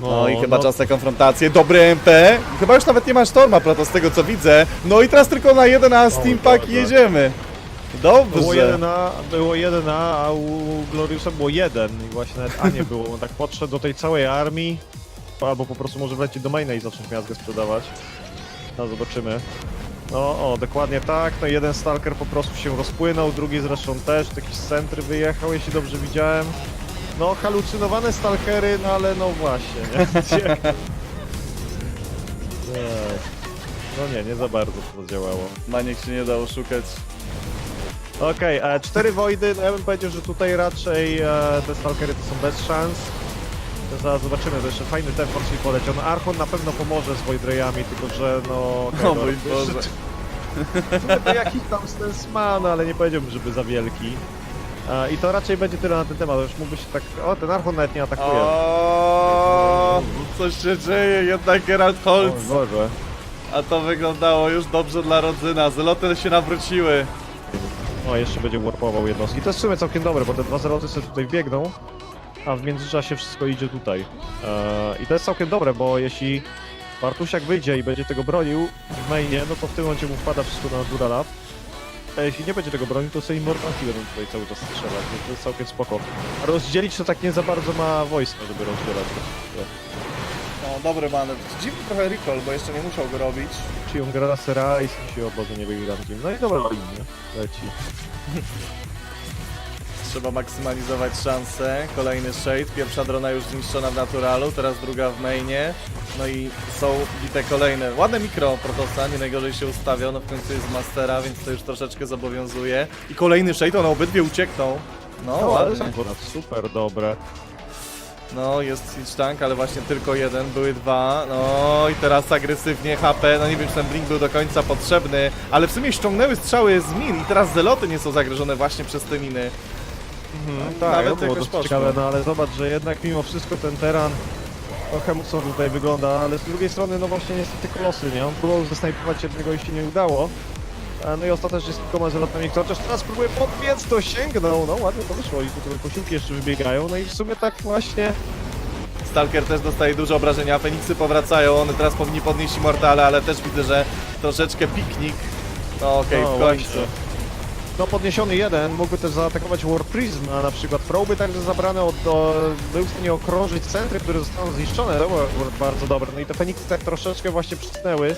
No, i No, chyba no. czas na konfrontację. Dobry MP. Chyba już nawet nie ma sztorma, proto z tego co widzę. No i teraz tylko na jeden a Steam Pack i dobra. jedziemy. Było Dobrze. 1A, było 1A, a u Gloriusa było 1 i właśnie nawet A nie było. On tak podszedł do tej całej armii, albo po prostu może wlecieć do maina i zacząć miazgę sprzedawać. No zobaczymy. No, o, dokładnie tak. No jeden Stalker po prostu się rozpłynął, drugi zresztą też, jakiś z centry wyjechał, jeśli dobrze widziałem. No, halucynowane Stalkery, no ale no właśnie, nie? No nie, nie za bardzo to zadziałało. Maniek się nie da oszukać. Okej, e, cztery Wojdy, no ja bym powiedział, że tutaj raczej e, te Stalkery to są bez szans. Zaraz zobaczymy, to jeszcze fajny ten Force poleciał. No Archon na pewno pomoże z Voidreyami, tylko że no... O mój Boże. to jakiś tam sens ma, no ale nie powiedziałbym, żeby za wielki. E, I to raczej będzie tyle na ten temat, już mógłby się tak... O, ten Archon nawet nie atakuje. O, coś się dzieje, jednak Geralt Holtz. O Boże. A to wyglądało już dobrze dla Rodzyna. Zeloty się nawróciły. O, jeszcze będzie warpował jednostki. To jest w sumie całkiem dobre, bo te dwa zeroty sobie tutaj biegną, a w międzyczasie wszystko idzie tutaj. Eee, I to jest całkiem dobre, bo jeśli Bartusiak wyjdzie i będzie tego bronił w mainie, no to w tym momencie mu wpada wszystko na Durala. A jeśli nie będzie tego bronił, to sobie Immortalki będą tutaj cały czas strzelać, więc to jest całkiem spoko. A rozdzielić to tak nie za bardzo ma wojska, żeby rozdzielać. No, dobry manewr. Dziwny trochę recall, bo jeszcze nie musiał go robić. Czy on gra Sera i się obozu nie wygra No i dobra linia. Leci. Trzeba maksymalizować szanse. Kolejny shade. Pierwsza drona już zniszczona w naturalu, teraz druga w mainie. No i są bite kolejne. Ładne mikro Protosa, nie najgorzej się ustawiał. No w końcu jest mastera, więc to już troszeczkę zobowiązuje. I kolejny shade, one obydwie uciekną. No, No, ale ładnie. akurat super dobre. No, jest Siege Tank, ale właśnie tylko jeden, były dwa. No i teraz agresywnie HP, no nie wiem czy ten blink był do końca potrzebny, ale w sumie ściągnęły strzały z min i teraz zeloty nie są zagrożone właśnie przez te miny. Tak, Nawet to było jakoś dość poszło. ciekawe, no ale zobacz, że jednak mimo wszystko ten teran trochę mocno tutaj wygląda, ale z drugiej strony no właśnie niestety kolosy, nie? On próbował zasnajpować jednego i się nie udało. E, No i ostatecznie z kilkoma zelotami, chociaż teraz próbuje podbiec, to sięgnął, no ładnie to wyszło i tutaj posiłki jeszcze wybiegają, no i w sumie tak właśnie Stalker też dostaje duże obrażenia, Feniksy powracają, one teraz powinni podnieść Immortale, ale też widzę, że troszeczkę piknik. No okej, No, w końcu. No podniesiony jeden mógłby też zaatakować War Prism, a na przykład proby także zabrane od, do, był w stanie okrążyć centry, które zostaną zniszczone, to było bardzo dobre. No i te Feniksy tak troszeczkę właśnie przycnęły.